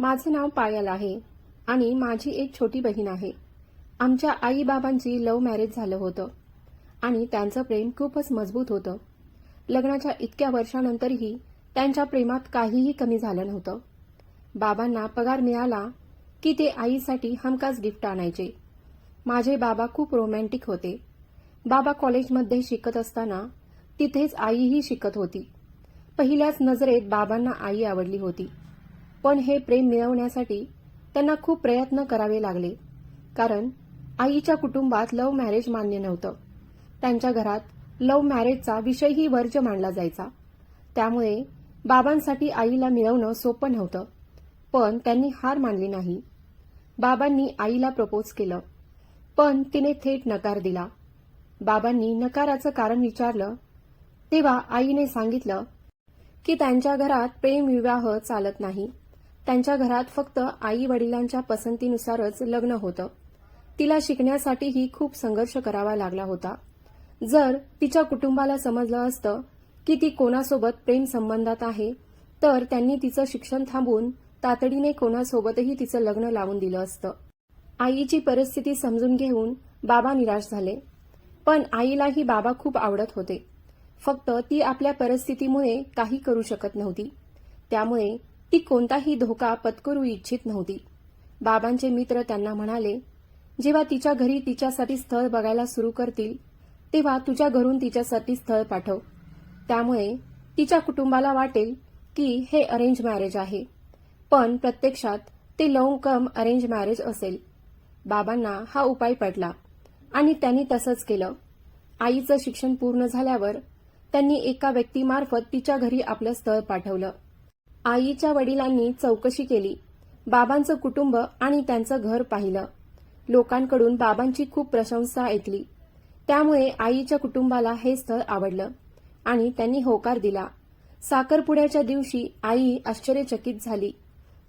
माझं नाव पायल आहे आणि माझी एक छोटी बहीण आहे. आमच्या आईबाबांची लव्ह मॅरेज झालं होतं आणि त्यांचं प्रेम खूपच मजबूत होतं. लग्नाच्या इतक्या वर्षानंतरही त्यांच्या प्रेमात काहीही कमी झालं नव्हतं. बाबांना पगार मिळाला की ते आईसाठी हमखास गिफ्ट आणायचे. माझे बाबा खूप रोमॅन्टिक होते. बाबा कॉलेजमध्ये शिकत असताना तिथेच आईही शिकत होती. पहिल्याच नजरेत बाबांना आई आवडली होती. पण हे प्रेम मिळवण्यासाठी त्यांना खूप प्रयत्न करावे लागले. कारण आईच्या कुटुंबात लव्ह मॅरेज मान्य नव्हतं. त्यांच्या घरात लव्ह मॅरेजचा विषयही वर्ज मानला जायचा. त्यामुळे बाबांसाठी आईला मिळवणं सोपं नव्हतं. पण त्यांनी हार मानली नाही. बाबांनी आईला प्रपोज केलं. पण तिने थेट नकार दिला. बाबांनी नकाराचं कारण विचारलं. तेव्हा आईने सांगितलं की त्यांच्या घरात प्रेमविवाह चालत नाही. त्यांच्या घरात फक्त आई वडिलांच्या पसंतीनुसारच लग्न होतं. तिला शिकण्यासाठीही खूप संघर्ष करावा लागला होता. जर तिच्या कुटुंबाला समजलं असतं की ती कोणासोबत प्रेम संबंधात आहे तर त्यांनी तिचं शिक्षण थांबवून तातडीने कोणासोबतही तिचं लग्न लावून दिलं असतं. आईची परिस्थिती समजून घेऊन बाबा निराश झाले. पण आईलाही बाबा खूप आवडत होते. फक्त ती आपल्या परिस्थितीमुळे काही करू शकत नव्हती. त्यामुळे ती कोणताही धोका पत्करू इच्छित नव्हती. बाबांचे मित्र त्यांना म्हणाले जेव्हा तिच्या घरी तिच्यासाठी स्थळ बघायला सुरू करतील तेव्हा तुझ्या घरून तिच्यासाठी स्थळ पाठव. त्यामुळे तिच्या कुटुंबाला वाटेल की हे अरेंज मॅरेज आहे. पण प्रत्यक्षात ते लव्ह कम अरेंज मॅरेज असेल. बाबांना हा उपाय पडला आणि त्यांनी तसंच केलं. आईचं शिक्षण पूर्ण झाल्यावर त्यांनी एका व्यक्तीमार्फत तिच्या घरी आपलं स्थळ पाठवलं. आईच्या वडिलांनी चौकशी केली. बाबांचं कुटुंब आणि त्यांचं घर पाहिलं. लोकांकडून बाबांची खूप प्रशंसा ऐकली. त्यामुळे आईच्या कुटुंबाला हे स्थळ आवडलं आणि त्यांनी होकार दिला. साखरपुड्याच्या दिवशी आई आश्चर्यचकित झाली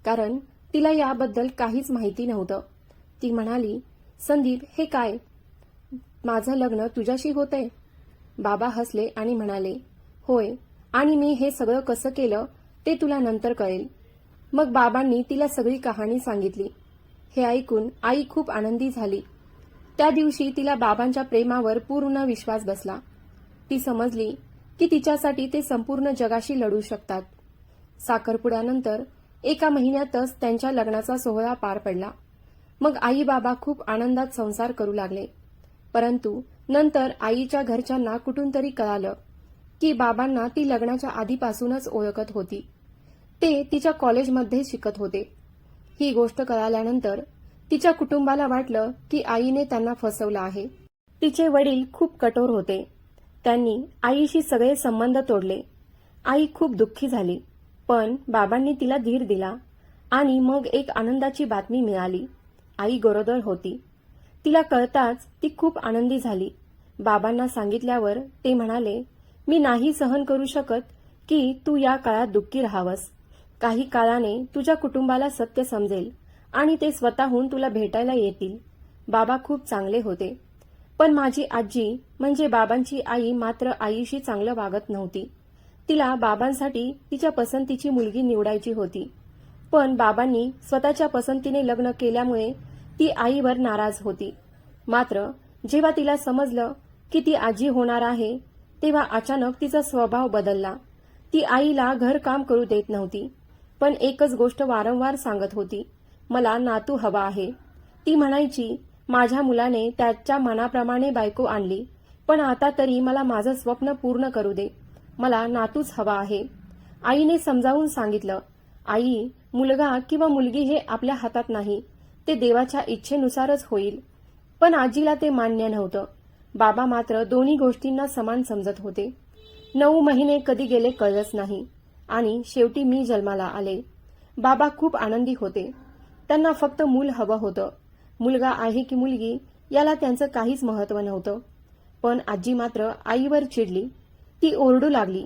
कारण तिला याबद्दल काहीच माहिती नव्हतं. ती म्हणाली संदीप हे काय? माझं लग्न तुझ्याशी होतंय? बाबा हसले आणि म्हणाले होय. आणि मी हे सगळं कसं केलं ते तुला नंतर कळेल. मग बाबांनी तिला सगळी कहाणी सांगितली. हे ऐकून आई खूप आनंदी झाली. त्या दिवशी तिला बाबांच्या प्रेमावर पूर्ण विश्वास बसला. ती समजली की तिच्यासाठी ते संपूर्ण जगाशी लढू शकतात. साखरपुड्यानंतर एका महिन्यातच त्यांच्या लग्नाचा सोहळा पार पडला. मग आई बाबा खूप आनंदात संसार करू लागले. परंतु नंतर आईच्या घरच्यांना कुठून तरी कळालं की बाबांना ती लग्नाच्या आधीपासूनच ओळखत होती. ते तिच्या कॉलेजमध्ये शिकत होते. ही गोष्ट कळाल्यानंतर तिच्या कुटुंबाला वाटलं की आईने त्यांना फसवलं आहे. तिचे वडील खूप कठोर होते. त्यांनी आईशी सगळे संबंध तोडले. आई खूप दुःखी झाली पण बाबांनी तिला धीर दिला आणि मग एक आनंदाची बातमी मिळाली. आई गरोदर होती. तिला कळताच ती खूप आनंदी झाली. बाबांना सांगितल्यावर ते म्हणाले मी नाही सहन करू शकत की तू या काळात दुःखी राहावस. काही काळाने तुझ्या कुटुंबाला सत्य समजेल आणि ते स्वतःहून तुला भेटायला येतील. बाबा खूप चांगले होते. पण माझी आजी म्हणजे बाबांची आई मात्र आईशी चांगलं वागत नव्हती. तिला बाबांसाठी तिच्या पसंतीची मुलगी निवडायची होती. पण बाबांनी स्वतःच्या पसंतीने लग्न केल्यामुळे ती आईवर नाराज होती. मात्र जेव्हा तिला समजलं की ती आजी होणार आहे तेव्हा अचानक तिचा स्वभाव बदलला. ती आईला घरकाम करू देत नव्हती. पण एकच गोष्ट वारंवार सांगत होती. मला नातू हवा आहे. ती म्हणायची माझ्या मुलाने त्याच्या मनाप्रमाणे बायको आणली पण आता तरी मला माझं स्वप्न पूर्ण करू दे. मला नातूच हवा आहे. आईने समजावून सांगितलं आई मुलगा किंवा मुलगी हे आपल्या हातात नाही. ते देवाच्या इच्छेनुसारच होईल. पण आजीला ते मान्य नव्हतं. बाबा मात्र दोन्ही गोष्टींना समान समजत होते. नऊ महिने कधी गेले कळलंच नाही. आणि शेवटी मी जन्माला आले. बाबा खूप आनंदी होते. त्यांना फक्त मूल हवं होतं. मुलगा आहे की मुलगी याला त्यांचं काहीच महत्त्व नव्हतं. पण आजी मात्र आईवर चिडली. ती ओरडू लागली.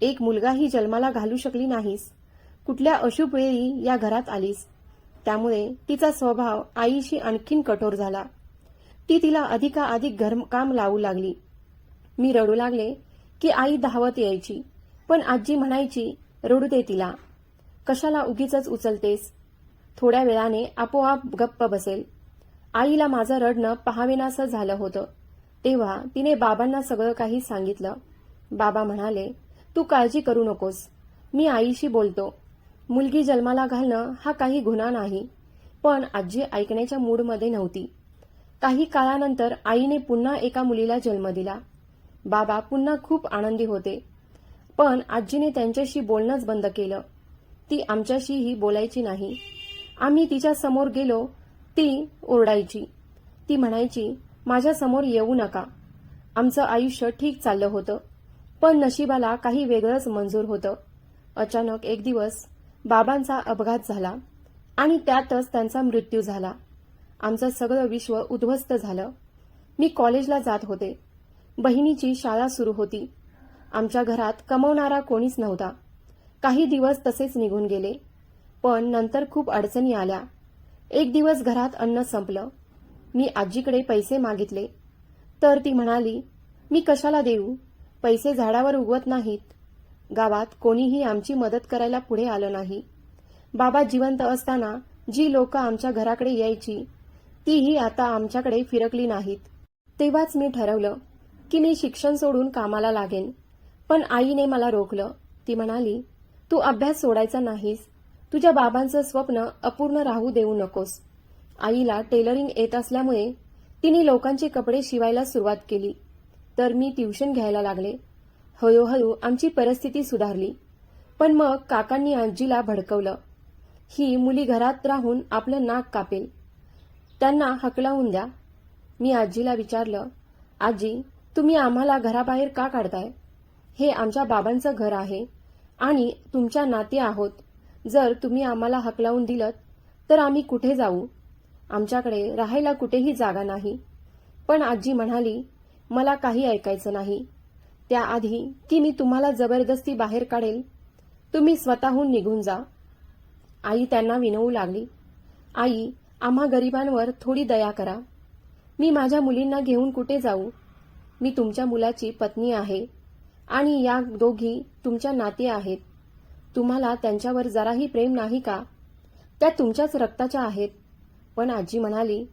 एक मुलगाही जन्माला घालू शकली नाहीस. कुठल्या अशुभ वेळी या घरात आलीस? त्यामुळे तिचा स्वभाव आईशी आणखीन कठोर झाला. ती तिला अधिकाधिक घरकाम लावू लागली. मी रडू लागले की आई धावत यायची. पण आजी म्हणायची रडू दे तिला. कशाला उगीच उचलतेस? थोड्या वेळाने आपोआप गप्प बसेल. आईला माझं रडणं पहावेनासं झालं होतं. तेव्हा तिने बाबांना सगळं काही सांगितलं. बाबा म्हणाले तू काळजी करू नकोस. मी आईशी बोलतो. मुलगी जन्माला घालणं हा काही गुन्हा नाही पण आजी ऐकण्याच्या मूडमध्ये नव्हती. काही काळानंतर आईने पुन्हा एका मुलीला जन्म दिला. बाबा पुन्हा खूप आनंदी होते. पण आजीने त्यांच्याशी बोलणंच बंद केलं. ती आमच्याशीही बोलायची नाही. आम्ही तिच्या समोर गेलो ती ओरडायची. ती म्हणायची माझ्यासमोर येऊ नका. आमचं आयुष्य ठीक चाललं होतं पण नशिबाला काही वेगळंच मंजूर होतं. अचानक एक दिवस बाबांचा अपघात झाला आणि त्यातच त्यांचा मृत्यू झाला. आमचं सगळं विश्व उद्ध्वस्त झालं. मी कॉलेजला जात होते. बहिणीची शाळा सुरू होती. आमच्या घरात कमवणारा कोणीच नव्हता. काही दिवस तसेच निघून गेले. पण नंतर खूप अडचणी आल्या. एक दिवस घरात अन्न संपलं. मी आजीकडे पैसे मागितले. तर ती म्हणाली मी कशाला देऊ? पैसे झाडावर उगवत नाहीत. गावात कोणीही आमची मदत करायला पुढे आलं नाही. बाबा जिवंत असताना जी लोक आमच्या घराकडे यायची तीही आता आमच्याकडे फिरकली नाहीत. तेव्हाच मी ठरवलं की मी शिक्षण सोडून कामाला लागेन. पण आईने मला रोखलं. ती म्हणाली तू अभ्यास सोडायचा नाहीस. तुझ्या बाबांचं स्वप्न अपूर्ण राहू देऊ नकोस. आईला टेलरिंग येत असल्यामुळे तिने लोकांचे कपडे शिवायला सुरुवात केली. तर मी ट्युशन घ्यायला लागले. हळूहळू आमची परिस्थिती सुधारली. पण मग काकांनी आजीला भडकवलं. ही मुली घरात राहून आपलं नाक कापेल. त्यांना हकलावून द्या. मी आजीला विचारलं आजी तुम्ही आम्हाला घराबाहेर का काढताय? हे आमच्या बाबांचं घर आहे. आणि तुमच्या नाते आहोत. जर तुम्ही आम्हाला हकलावून दिलं तर आम्ही कुठे जाऊ? आमच्याकडे राहायला कुठेही जागा नाही. पण आजी म्हणाली मला काही ऐकायचं नाही. त्याआधी की मी तुम्हाला जबरदस्ती बाहेर काढेल. तुम्ही स्वतःहून निघून जा. आई त्यांना विनवू लागली. आई आम्हा गरिबांवर थोडी दया करा. मी माझ्या मुलींना घेऊन कुठे जाऊ? मी तुमच्या मुलाची पत्नी आहे. आणि या दोघी तुमच्या नाते आहेत. तुम्हाला त्यांच्यावर जराही प्रेम नाही का? त्या तुमच्याच रक्ताच्या आहेत. पण आजी म्हणाली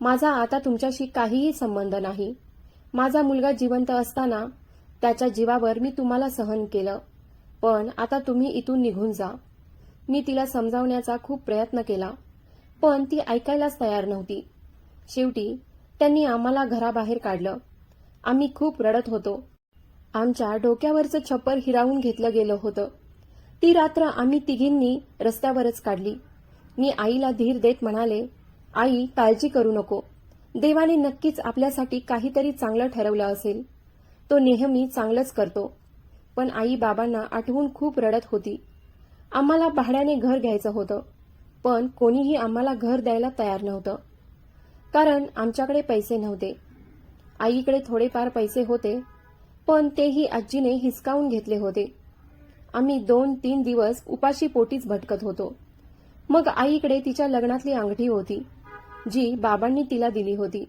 माझा आता तुमच्याशी काहीही संबंध नाही. माझा मुलगा जिवंत असताना त्याच्या जीवावर मी तुम्हाला सहन केलं. पण आता तुम्ही इथून निघून जा. मी तिला समजावण्याचा खूप प्रयत्न केला पण ती ऐकायलाच तयार नव्हती. शेवटी त्यांनी आम्हाला घराबाहेर काढलं. आम्ही खूप रडत होतो. आमच्या डोक्यावरचं छप्पर हिरावून घेतलं गेलं होतं. ती रात्र आम्ही तिघींनी रस्त्यावरच काढली. मी आईला धीर देत म्हणाले आई काळजी करू नको. देवाने नक्कीच आपल्यासाठी काहीतरी चांगलं ठरवलं असेल. तो नेहमी चांगलंच करतो. पण आई बाबांना आठवून खूप रडत होती. आम्हाला भाड्याने घर घ्यायचं होतं पण कोणीही आम्हाला घर द्यायला तयार नव्हतं. कारण आमच्याकडे पैसे नव्हते. आईकडे थोडेफार पैसे होते पण तेही आजीने हिसकावून घेतले होते. आम्ही दोन तीन दिवस उपाशी पोटीच भटकत होतो. मग आईकडे तिच्या लग्नातली अंगठी होती जी बाबांनी तिला दिली होती.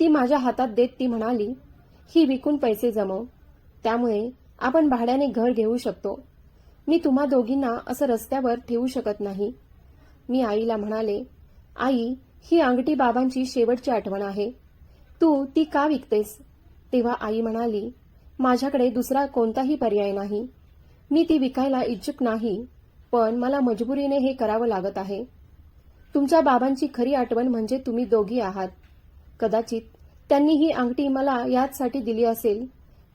ती माझ्या हातात देत ती म्हणाली ही विकून पैसे जमव. त्यामुळे आपण भाड्याने घर घेऊ शकतो. मी तुम्हा दोघींना असं रस्त्यावर ठेवू शकत नाही. मी आईला म्हणाले आई ही अंगठी बाबांची शेवटची आठवण आहे. तू ती का विकतेस? तेव्हा आई म्हणाली माझ्याकडे दुसरा कोणताही पर्याय नाही. मी ती विकायला इच्छुक नाही पण मला मजबुरीने हे करावं लागत आहे. तुमच्या बाबांची खरी आठवण म्हणजे तुम्ही दोघी आहात. कदाचित त्यांनी ही अंगठी मला याचसाठी दिली असेल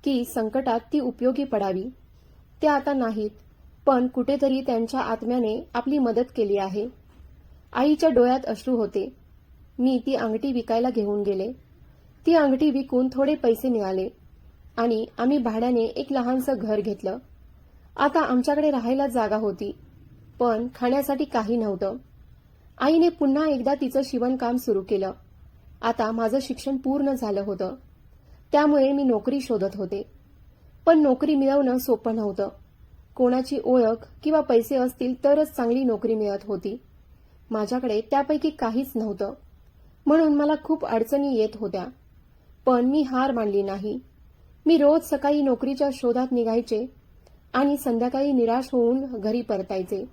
की संकटात ती उपयोगी पडावी. ते आता नाहीत पण कुठेतरी त्यांच्या आत्म्याने आपली मदत केली आहे. आईच्या डोळ्यात अश्रू होते. मी ती अंगठी विकायला घेऊन गेले. ती अंगठी विकून थोडे पैसे मिळाले. आणि आम्ही भाड्याने एक लहानसं घर घेतलं. आता आमच्याकडे राहायला जागा होती पण खाण्यासाठी काही नव्हतं. आईने पुन्हा एकदा तिचं शिवणकाम सुरू केलं. आता माझं शिक्षण पूर्ण झालं होतं. त्यामुळे मी नोकरी शोधत होते. पण नोकरी मिळवणं सोपं नव्हतं. कोणाची ओळख किंवा पैसे असतील तरच चांगली नोकरी मिळत होती. माझ्याकडे त्यापैकी काहीच नव्हतं. म्हणून मला खूप अडचणी येत होत्या. पण मी हार मानली नाही. मी रोज सकाळी नोकरीच्या शोधात निघायचे आणि संध्याकाळी निराश होऊन घरी परतायचे.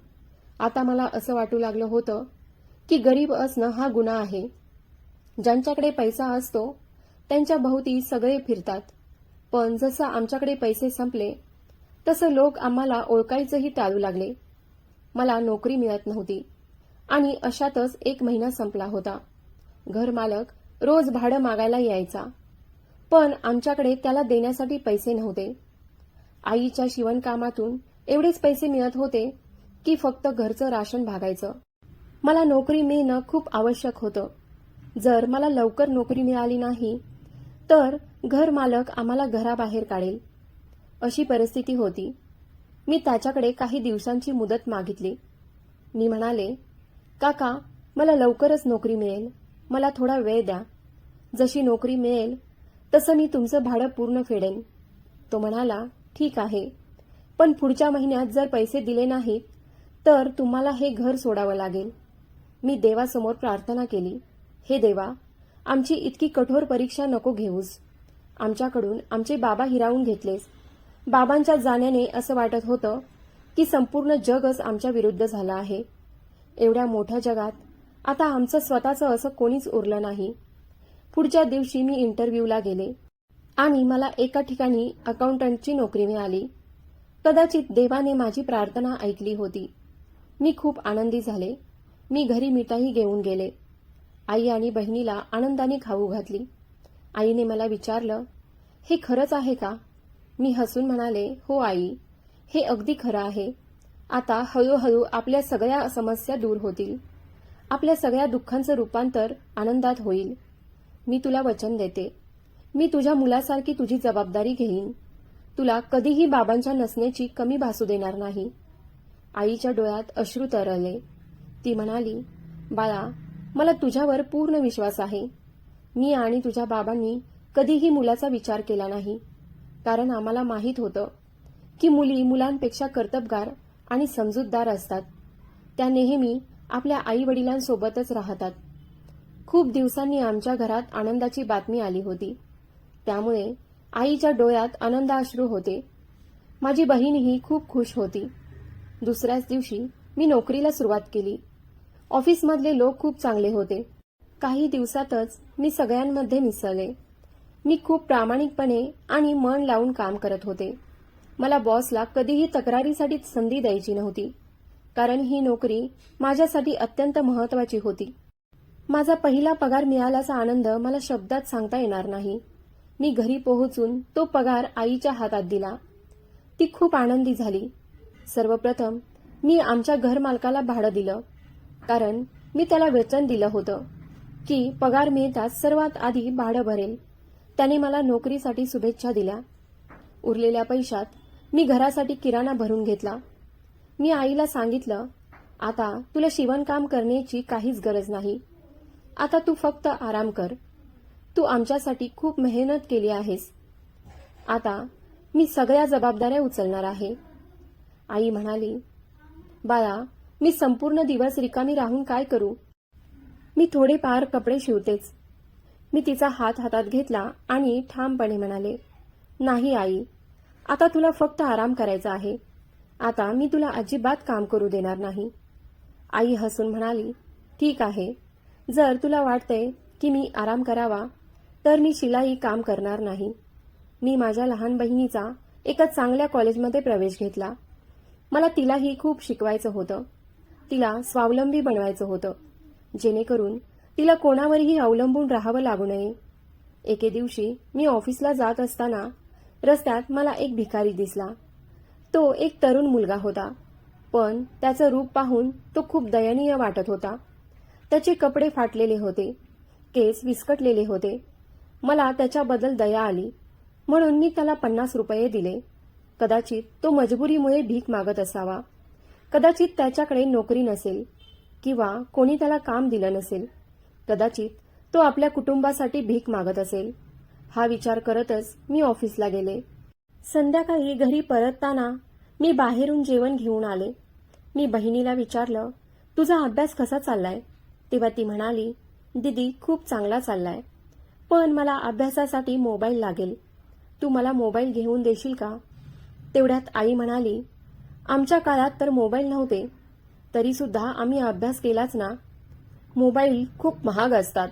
आता मला असं वाटू लागलं होतं की गरीब असणं हा गुन्हा आहे. ज्यांच्याकडे पैसा असतो त्यांच्या भोवती सगळे फिरतात. पण जसं आमच्याकडे पैसे संपले तसं लोक आम्हाला ओळखायचंही टाळू लागले. मला नोकरी मिळत नव्हती आणि अशातच एक महिना संपला होता. घरमालक रोज भाडं मागायला यायचा. पण आमच्याकडे त्याला देण्यासाठी पैसे नव्हते. आईच्या शिवणकामातून एवढेच पैसे मिळत होते की फक्त घरचं राशन भागायचं. मला नोकरी मिळणं खूप आवश्यक होतं. जर मला लवकर नोकरी मिळाली नाही तर घर मालक आम्हाला घराबाहेर काढेल. अशी परिस्थिती होती. मी त्याच्याकडे काही दिवसांची मुदत मागितली. मी म्हणाले काका मला लवकरच नोकरी मिळेल. मला थोडा वेळ द्या. जशी नोकरी मिळेल तसं मी तुमचं भाडं पूर्ण फेडेन. तो म्हणाला ठीक आहे. पण पुढच्या महिन्यात जर पैसे दिले नाहीत तर तुम्हाला हे घर सोडावं लागेल. मी देवासमोर प्रार्थना केली हे देवा आमची इतकी कठोर परीक्षा नको घेऊस. आमच्याकडून आमचे बाबा हिरावून घेतलेस. बाबांच्या जाण्याने असं वाटत होतं की संपूर्ण जगच आमच्या विरुद्ध झालं आहे. एवढ्या मोठ्या जगात आता आमचं स्वतःचं असं कोणीच उरलं नाही. पुढच्या दिवशी मी इंटरव्ह्यूला गेले आणि मला एका ठिकाणी अकाउंटंटची नोकरी मिळाली. कदाचित देवाने माझी प्रार्थना ऐकली होती. मी खूप आनंदी झाले. मी घरी मिठाई घेऊन गेले. आई आणि बहिणीला आनंदाने खाऊ घातली. आईने मला विचारलं हे खरंच आहे का? मी हसून म्हणाले हो आई हे अगदी खरं आहे. आता हळूहळू आपल्या सगळ्या समस्या दूर होतील. आपल्या सगळ्या दुःखांचं रूपांतर आनंदात होईल. मी तुला वचन देते. मी तुझ्या मुलासारखी तुझी जबाबदारी घेईन. तुला कधीही बाबांच्या नसण्याची कमी भासू देणार नाही. आईच्या डोळ्यात अश्रू तरळले. ती म्हणाली बाळा मला तुझ्यावर पूर्ण विश्वास आहे. मी आणि तुझ्या बाबांनी कधीही मुलाचा विचार केला नाही. कारण आम्हाला माहीत होतं की मुली मुलांपेक्षा कर्तबगार आणि समजूतदार असतात. त्या नेहमी आपल्या आई वडिलांसोबतच राहतात. खूप दिवसांनी आमच्या घरात आनंदाची बातमी आली होती. त्यामुळे आईच्या डोळ्यात आनंदाश्रू होते. माझी बहीणही खूप खुश होती. दुसऱ्याच दिवशी मी नोकरीला सुरुवात केली. ऑफिसमधले लोक खूप चांगले होते. काही दिवसातच मी सगळ्यांमध्ये मिसळले. मी खूप प्रामाणिकपणे आणि मन लावून काम करत होते. मला बॉसला कधीही तक्रारीसाठी संधी द्यायची नव्हती. कारण ही नोकरी माझ्यासाठी अत्यंत महत्वाची होती. माझा पहिला पगार मिळाल्याचा आनंद मला शब्दात सांगता येणार नाही. मी घरी पोहोचून तो पगार आईच्या हातात दिला. ती खूप आनंदी झाली. सर्वप्रथम मी आमच्या घरमालकाला भाडं दिलं. कारण मी त्याला वेतन दिलं होतं की पगार मिळताच सर्वात आधी भाडं भरेल. त्याने मला नोकरीसाठी शुभेच्छा दिल्या. उरलेल्या पैशात मी घरासाठी किराणा भरून घेतला. मी आईला सांगितलं आता तुला शिवणकाम करण्याची काहीच गरज नाही. आता तू फक्त आराम कर. तू आमच्यासाठी खूप मेहनत केली आहेस. आता मी सगळ्या जबाबदाऱ्या उचलणार आहे. आई म्हणाली बाळा मी संपूर्ण दिवस रिकामी राहून काय करू? मी थोडेफार कपडे शिवतेच. मी तिचा हात हातात घेतला आणि ठामपणे म्हणाले नाही आई आता तुला फक्त आराम करायचा आहे. आता मी तुला अजिबात काम करू देणार नाही. आई हसून म्हणाली ठीक आहे. जर तुला वाटते की मी आराम करावा तर मी शिलाई काम करणार नाही. मी माझ्या लहान बहिणीचा एका चांगल्या कॉलेजमध्ये प्रवेश घेतला. मला तिलाही खूप शिकवायचं होतं. तिला स्वावलंबी बनवायचं होतं. जेणेकरून तिला कोणावरही अवलंबून राहावं लागू नये. एके दिवशी मी ऑफिसला जात असताना रस्त्यात मला एक भिकारी दिसला. तो एक तरुण मुलगा होता. पण त्याचं रूप पाहून तो खूप दयनीय वाटत होता. त्याचे कपडे फाटलेले होते. केस विस्कटलेले होते. मला त्याच्याबद्दल दया आली. म्हणून मी त्याला पन्नास रुपये दिले. कदाचित तो मजबुरीमुळे भीक मागत असावा. कदाचित त्याच्याकडे नोकरी नसेल किंवा कोणी त्याला काम दिलं नसेल. कदाचित तो आपल्या कुटुंबासाठी भीक मागत असेल. हा विचार करतच मी ऑफिसला गेले. संध्याकाळी घरी परतताना मी बाहेरून जेवण घेऊन आले. मी बहिणीला विचारलं तुझा अभ्यास कसा चाललाय? तेव्हा ती म्हणाली दिदी खूप चांगला चाललाय. पण मला अभ्यासासाठी मोबाईल लागेल. तू मला मोबाईल घेऊन देशील का? तेवढ्यात आई म्हणाली आमच्या काळात तर मोबाईल नव्हते. तरीसुद्धा आम्ही अभ्यास केलाच ना. मोबाईल खूप महाग असतात.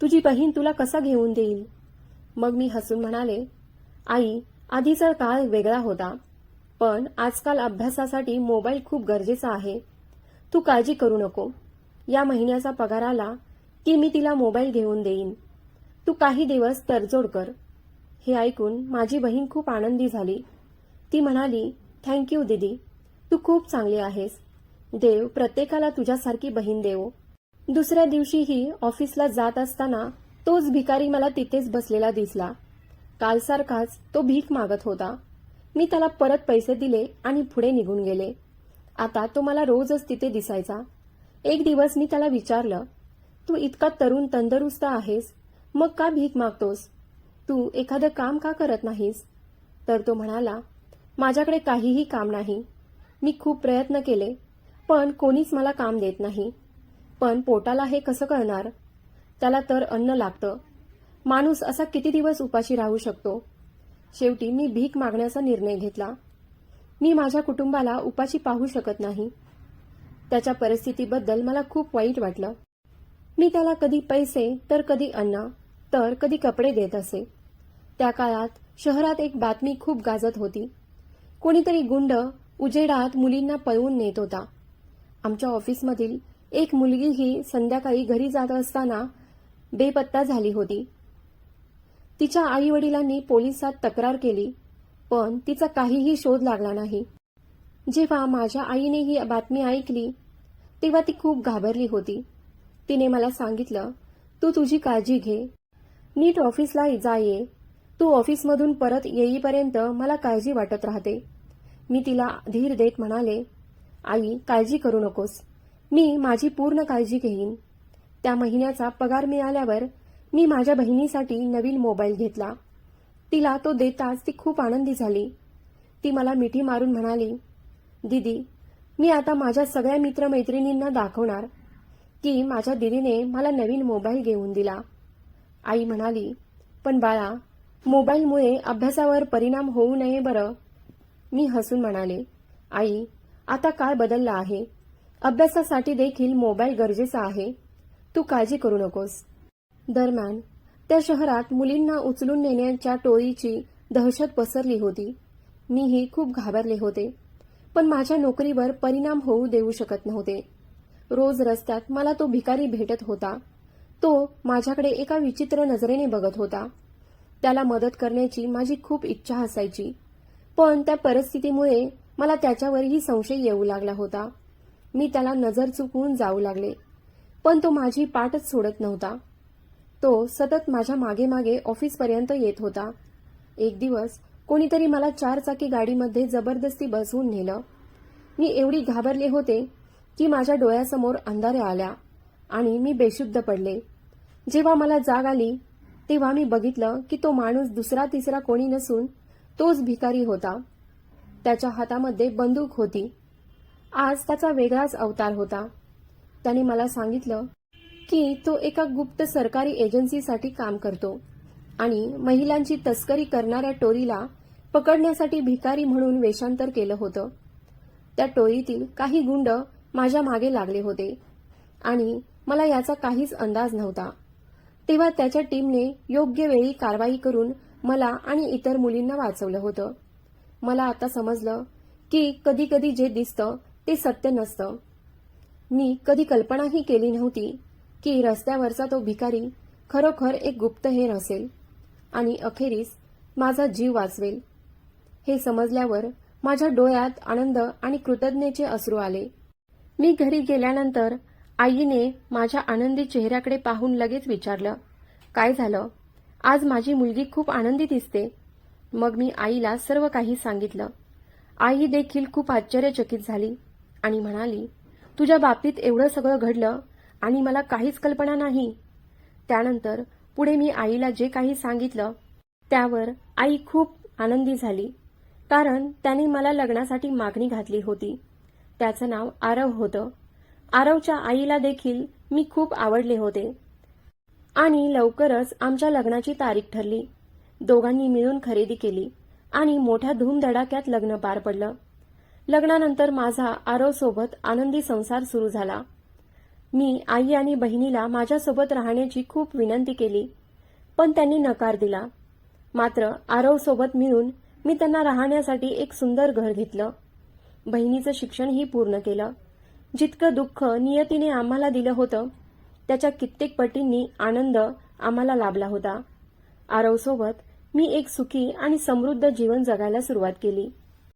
तुझी बहीण तुला कसा घेऊन देईल? मग मी हसून म्हणाले आई आधीचा काळ वेगळा होता. पण आजकाल अभ्यासासाठी मोबाईल खूप गरजेचा आहे. तू काळजी करू नको. या महिन्याचा पगार आला की मी तिला मोबाईल घेऊन देईन. तू काही दिवस तडजोड कर. हे ऐकून माझी बहीण खूप आनंदी झाली. ती म्हणाली थँक्यू दीदी. तू खूप चांगली आहेस. देव प्रत्येकाला तुझ्यासारखी बहीण देवो. दुसऱ्या दिवशीही ऑफिसला जात असताना तोच भिकारी मला तिथेच बसलेला दिसला. कालसारखाच तो भीक मागत होता. मी त्याला परत पैसे दिले आणि पुढे निघून गेले. आता तो मला रोजच तिथे दिसायचा. एक दिवस मी त्याला विचारलं तू इतका तरुण तंदुरुस्त आहेस मग का भीक मागतोस? तू एखादं काम का करत नाहीस? तर तो म्हणाला माझ्याकडे काहीही काम नाही. मी खूप प्रयत्न केले पण कोणीच मला काम देत नाही. पण पोटाला हे कसं कळणार त्याला तर अन्न लागतं. माणूस असा किती दिवस उपाशी राहू शकतो? शेवटी मी भीक मागण्याचा निर्णय घेतला. मी माझ्या कुटुंबाला उपाशी पाहू शकत नाही. त्याच्या परिस्थितीबद्दल मला खूप वाईट वाटलं. मी त्याला कधी पैसे तर कधी अन्न तर कधी कपडे देत असे. त्या काळात शहरात एक बातमी खूप गाजत होती. कोणीतरी गुंड उजेडात मुलींना पळवून नेत होता. आमच्या ऑफिसमधील एक मुलगीही संध्याकाळी घरी जात असताना बेपत्ता झाली होती. तिच्या आईवडिलांनी पोलिसात तक्रार केली पण तिचा काहीही शोध लागला नाही. जेव्हा माझ्या आईने ही बातमी ऐकली तेव्हा ती खूप घाबरली होती. तिने मला सांगितलं तू तुझी काळजी घे. नीट ऑफिसला जा ये. तू ऑफिसमधून परत येईपर्यंत मला काळजी वाटत राहते. मी तिला धीर देत म्हणाले आई काळजी करू नकोस. मी माझी पूर्ण काळजी घेईन. त्या महिन्याचा पगार मिळाल्यावर मी माझ्या बहिणीसाठी नवीन मोबाईल घेतला. तिला तो देताच ती खूप आनंदी झाली. ती मला मिठी मारून म्हणाली दीदी मी आता माझ्या सगळ्या मित्रमैत्रिणींना दाखवणार की माझ्या दिदीने मला नवीन मोबाईल घेऊन दिला. आई म्हणाली पण बाळा मोबाईलमुळे अभ्यासावर परिणाम होऊ नये बरं. मी हसून म्हणाले आई आता काळ बदलला आहे? अभ्यासासाठी देखील मोबाईल गरजेचा आहे. तू काळजी करू नकोस. दरम्यान त्या शहरात मुलींना उचलून नेण्याच्या टोळीची दहशत पसरली होती. मीही खूप घाबरले होते. पण माझ्या नोकरीवर परिणाम होऊ देऊ शकत नव्हते. रोज रस्त्यात मला तो भिकारी भेटत होता. तो माझ्याकडे एका विचित्र नजरेने बघत होता. त्याला मदत करण्याची माझी खूप इच्छा असायची. पण त्या परिस्थितीमुळे मला त्याच्यावरही संशय येऊ लागला होता. मी त्याला नजर चुकवून जाऊ लागले. पण तो माझी पाठच सोडत नव्हता. तो सतत माझ्या मागे मागे ऑफिसपर्यंत येत होता. एक दिवस कोणीतरी मला चार चाकी गाडीमध्ये जबरदस्ती बसवून नेलं. मी एवढी घाबरले होते की माझ्या डोळ्यासमोर अंधाऱ्या आल्या आणि मी बेशुद्ध पडले. जेव्हा मला जाग आली तेव्हा मी बघितलं की तो माणूस दुसरा तिसरा कोणी नसून तोच भिकारी होता. त्याच्या हातामध्ये बंदूक होती. आज त्याचा वेगळाच अवतार होता. त्याने मला सांगितलं की तो एका गुप्त सरकारी एजन्सीसाठी काम करतो आणि महिलांची तस्करी करणाऱ्या टोरीला पकडण्यासाठी भिकारी म्हणून वेषांतर केलं होतं. त्या टोळीतील काही गुंड माझ्या मागे लागले होते आणि मला याचा काहीच अंदाज नव्हता. तेव्हा त्याच्या टीमने योग्य वेळी कारवाई करून मला आणि इतर मुलींना वाचवलं होतं. मला आता समजलं की कधी कधी जे दिसतं ते सत्य नसतं. मी कधी कल्पनाही केली नव्हती की रस्त्यावरचा तो भिकारी खरोखर एक गुप्तहेर असेल आणि अखेरीस माझा जीव वाचवेल. हे समजल्यावर माझ्या डोळ्यात आनंद आणि कृतज्ञतेचे अश्रू आले. मी घरी गेल्यानंतर आईने माझ्या आनंदी चेहऱ्याकडे पाहून लगेच विचारलं काय झालं? आज माझी मुलगी खूप आनंदी दिसते. मग मी आईला सर्व काही सांगितलं. आई देखील खूप आश्चर्यचकित झाली आणि म्हणाली तुझ्या बाबतीत एवढं सगळं घडलं आणि मला काहीच कल्पना नाही. त्यानंतर पुढे मी आईला जे काही सांगितलं त्यावर आई खूप आनंदी झाली. कारण त्याने मला लग्नासाठी मागणी घातली होती. त्याचं नाव आरव होतं. आरवच्या आईला देखील मी खूप आवडले होते. आणि लवकरच आमच्या लग्नाची तारीख ठरली. दोघांनी मिळून खरेदी केली आणि मोठ्या धूमधडाक्यात लग्न पार पडलं. लग्नानंतर माझा आरवसोबत आनंदी संसार सुरू झाला. मी आई आणि बहिणीला माझ्यासोबत राहण्याची खूप विनंती केली पण त्यांनी नकार दिला. मात्र आरवसोबत मिळून मी त्यांना राहण्यासाठी एक सुंदर घर घेतलं. बहिणीचं शिक्षणही पूर्ण केलं. जितकं दुःख नियतीने आम्हाला दिलं होतं त्याच्या कित्येक पटींनी आनंद आम्हाला लाभला होता. आरवसोबत मी एक सुखी आणि समृद्ध जीवन जगायला सुरुवात केली.